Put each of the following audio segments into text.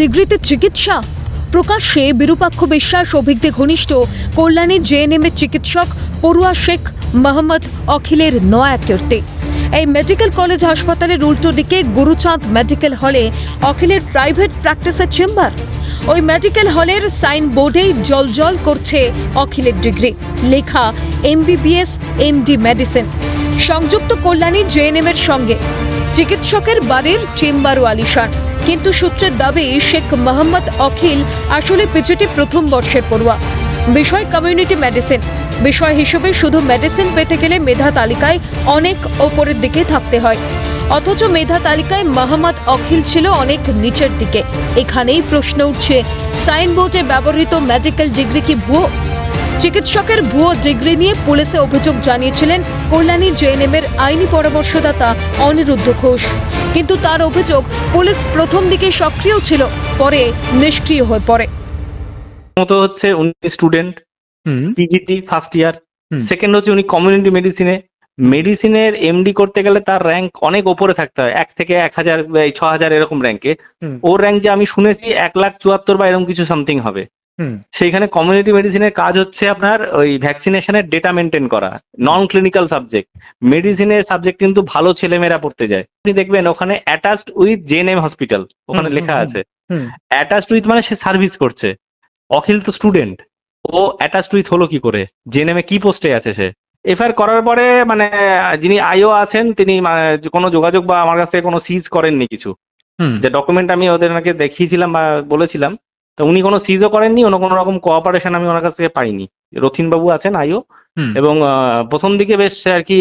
ডিগ্রিতে চিকিৎসা। প্রকাশ্যে বিরূপাক্ষ বিশ্বাস অভিজ্ঞে ঘনিষ্ঠ কল্যাণী জেএনএমের চিকিৎসক পড়ুয়া শেখ মোহাম্মদ অখিলের নয়া কীর্তি। এই মেডিকেল কলেজ হাসপাতালের উল্টো দিকে গুরুচাঁদ মেডিকেল হলে অখিলের প্রাইভেট প্র্যাকটিসের চেম্বার। ওই মেডিকেল হলের সাইন বোর্ডেই জল করছে অখিলের ডিগ্রি, লেখা এমবিবিএস, এমডি মেডিসিন। সংযুক্ত কল্যাণী জেএনএম এর সঙ্গে, চিকিৎসকের বাড়ির চেম্বারও আলিশান কিন্তু সূত্রের দাবি, শেখ মোহাম্মদ অখিল আসলে পিজিটি প্রথম বর্ষের পড়ুয়া। বিষয় কমিউনিটি মেডিসিন বিষয় হিসেবে শুধু মেডিসিন পেতে গেলে মেধা তালিকায় অনেক ওপরের দিকে থাকতে হয়। অথচ মেধা তালিকায় মোহাম্মদ অখিল ছিল অনেক নিচের দিকে। এখানেই প্রশ্ন উঠছে, সাইনবোর্ডে ব্যবহৃত মেডিকেল ডিগ্রি কি ভুয়ো? চিকিৎসকের ভুয়ো ডিগ্রি নিয়ে পুলিশে অভিযোগ জানিয়েছিলেন কল্যাণী জেএনএম এর আইনি পরামর্শদাতা অনিরুদ্ধ ঘোষ। কিন্তু তার অভিযোগ পুলিশ প্রথম দিকে সক্রিয় ছিল পরে নিষ্ক্রিয় হয়ে পড়ে। মতো হচ্ছে উনি student PGT first year second হচ্ছে উনি কমিউনিটি মেডিসিনে মেডিসিনের এমডি করতে গেলে তার র্যাঙ্ক অনেক ওপরে থাকতে হয় এক থেকে এক হাজার এই ছ হাজার এরকম র্যাঙ্কে ওর র্যাঙ্ক যে আমি শুনেছি এক লাখ চুয়াত্তর বা এরকম কিছু সামথিং হবে। সেইখানে কমিউনিটি মেডিসিনের কাজ হচ্ছে আপনার ওই ভ্যাকসিনেশনের ডেটা মেনটেন করা নন ক্লিনিক্যাল সাবজেক্ট মেডিসিনের সাবজেক্ট কিন্তু ভালো ছেলেমেয়েরা পড়তে যায়। আপনি দেখবেন ওখানে অ্যাটাচড উইথ জেএনএম হসপিটাল ওখানে লেখা আছে। অ্যাটাচড উইথ মানে সে সার্ভিস করছে। অখিল তো স্টুডেন্ট ও অ্যাটাচড উইথ হলো কি করে? জেএনএম এ কি পোস্টে আছে সে? এফআইআর করার পরে মানে যিনি আইও আছেন তিনি কোনো যোগাযোগ বা আমার কাছ থেকে কোনো সিজ করেননি কিছু। হুম। যে ডকুমেন্ট আমি ওদেরকে দেখিয়েছিলাম বা বলেছিলাম তো উনি কোনো সিজও করেননি অন্য কোনো রকম কোঅপারেশন আমি ওনার কাছ থেকে পাইনি। রথিন বাবু আছেন আইও। এবং প্রথম দিকে বেশ আর কি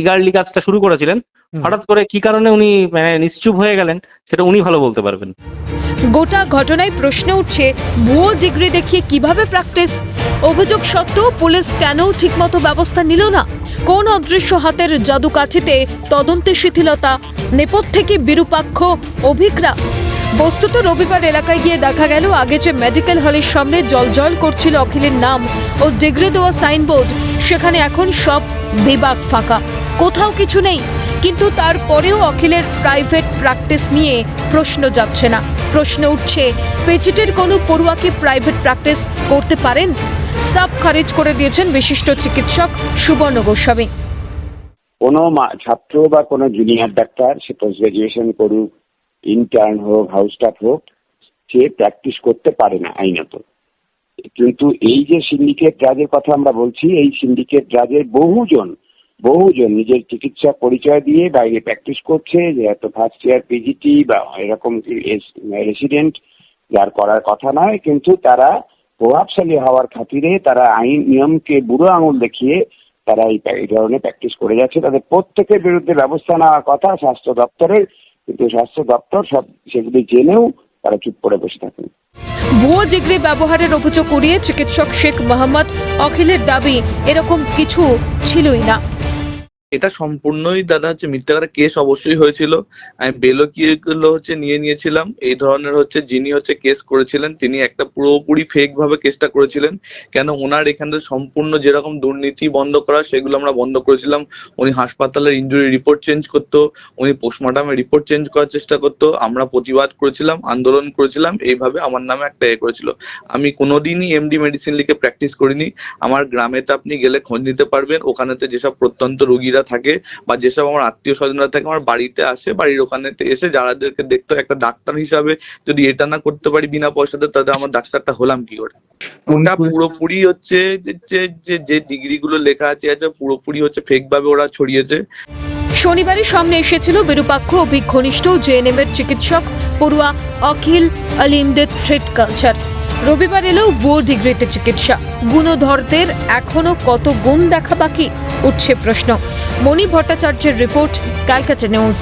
ইগারলি কাজটা শুরু করেছিলেন। হঠাৎ করে কি কারণে উনি মানে নিশ্চুপ হয়ে গেলেন সেটা উনি ভালো বলতে পারবেন। গোটা ঘটনায় প্রশ্ন উঠছে ভুয়ো ডিগ্রি দেখিয়ে কীভাবে প্র্যাকটিস অভিযোগ সত্ত্বেও পুলিশ কেন ঠিকমতো ব্যবস্থা নিল না? কোন অদৃশ্য হাতের জাদু কাঠিতে তদন্তে শিথিলতা? নেপথ্যে কি বিরূপাক্ষ অভিজ্ঞরা বস্তুত রবিবার এলাকায় গিয়ে দেখা গেল, আগে যে মেডিকেল হলের সামনে জল জল করছিল অখিলের নাম ও ডিগ্রি দেওয়া সাইনবোর্ড সেখানে এখন সব বিভাগ ফাঁকা। কোথাও কিছু নেই, কিন্তু তারপরেও অখিলের প্রাইভেট প্র্যাকটিস নিয়ে প্রশ্ন যাচ্ছে না। প্রশ্ন উঠছে, পেচিটের কোনো পড়ুয়া কি প্রাইভেট প্র্যাকটিস করতে পারেন? সাব খারিজ করে দিয়েছেন বিশিষ্ট চিকিৎসক সুবর্ণ গোস্বামী। কোনো ছাত্র বা কোনো জুনিয়র ডাক্তার সে পোস্ট গ্রাজুয়েশন করুক ইন্টার্ন হোক হাউস স্টাফ হোক, সে প্র্যাকটিস করতে পারে না আইনত। কিন্তু এই যে সিন্ডিকেট রাজের কথা আমরা বলছি, এই সিন্ডিকেট রাজের বহুজন বহুজন নিজের চিকিৎসা পরিচয় দিয়ে বাইরে প্র্যাকটিস করছে, যে এত ফার্স্ট ইয়ার পিজিটি বা এরকম রেসিডেন্ট যার করার কথা নয়, কিন্তু তারা প্রভাবশালী হওয়ার খাতিরে তারা আইন, নিয়মকে বুড়ো আঙুল দেখিয়ে তারা এই ধরনের প্র্যাকটিস করে যাচ্ছে। তাদের প্রত্যেকের বিরুদ্ধে ব্যবস্থা নেওয়ার কথা স্বাস্থ্য দপ্তরের কিন্তু স্বাস্থ্য দপ্তর সব সেগুলি জেনেও তারা চুপ করে বসে থাকেন। ভুয়ো ডিগ্রি ব্যবহারের অভিযোগ করিয়ে চিকিৎসক শেখ মোহাম্মদ অখিলের দাবি, এরকম কিছু ছিলই না। এটা সম্পূর্ণই দাদা হচ্ছে মিথ্যাকার কেস অবশ্যই হয়েছিল। আমি বেলও কি গুলো হচ্ছে নিয়ে নিয়েছিলাম। এই ধরনের হচ্ছে যিনি হচ্ছে কেস করেছিলেন, তিনি একটা পুরোপুরি ফেক ভাবে কেসটা করেছিলেন। কেন ওনার এখানে সম্পূর্ণ যেরকম দুর্নীতি বন্ধ করা, সেগুলো আমরা বন্ধ করেছিলাম। উনি হাসপাতালের ইনজুরি রিপোর্ট চেঞ্জ করতো, উনি পোস্টমর্টমের রিপোর্ট চেঞ্জ করার চেষ্টা করতো। আমরা প্রতিবাদ করেছিলাম, আন্দোলন করেছিলাম। এইভাবে আমার নামে একটা এ করেছিল। আমি কোনোদিনই এমডি মেডিসিন লিখে প্র্যাকটিস করিনি। আমার গ্রামেতে আপনি গেলে খোঁজ নিতে পারবেন। ওখানেতে যেসব প্রত্যন্ত রোগীরা থাকে বা যেসব আমার আত্মীয় স্বজনরা থাকে আমার বাড়িতে আসে বাড়ির ওখানে এসে যারাদেরকে দেখতে একটা ডাক্তার হিসাবে যদি এটা না করতে পারি বিনা পয়সাতে তাহলে আমার ডাক্তারটা হলাম কি করে? ওটা পুরোপুরি হচ্ছে যে যে- ডিগ্রি গুলো লেখা আছে আছে পুরোপুরি হচ্ছে ফেক ভাবে ওরা ছড়িয়েছে। শনিবারই সামনে এসেছিল বিরূপাক্ষ অভিক ঘনিষ্ঠ জেএনএম এর চিকিৎসক পড়ুয়া অখিল আলিমদের থ্রেড কালচার। রবিবার এলো ভুয়ো ডিগ্রিতে চিকিৎসা। গুণধরদের এখনও কত গুণ দেখা বাকি উঠছে প্রশ্ন। মণি ভট্টাচার্যের রিপোর্ট ক্যালকাটা নিউজ।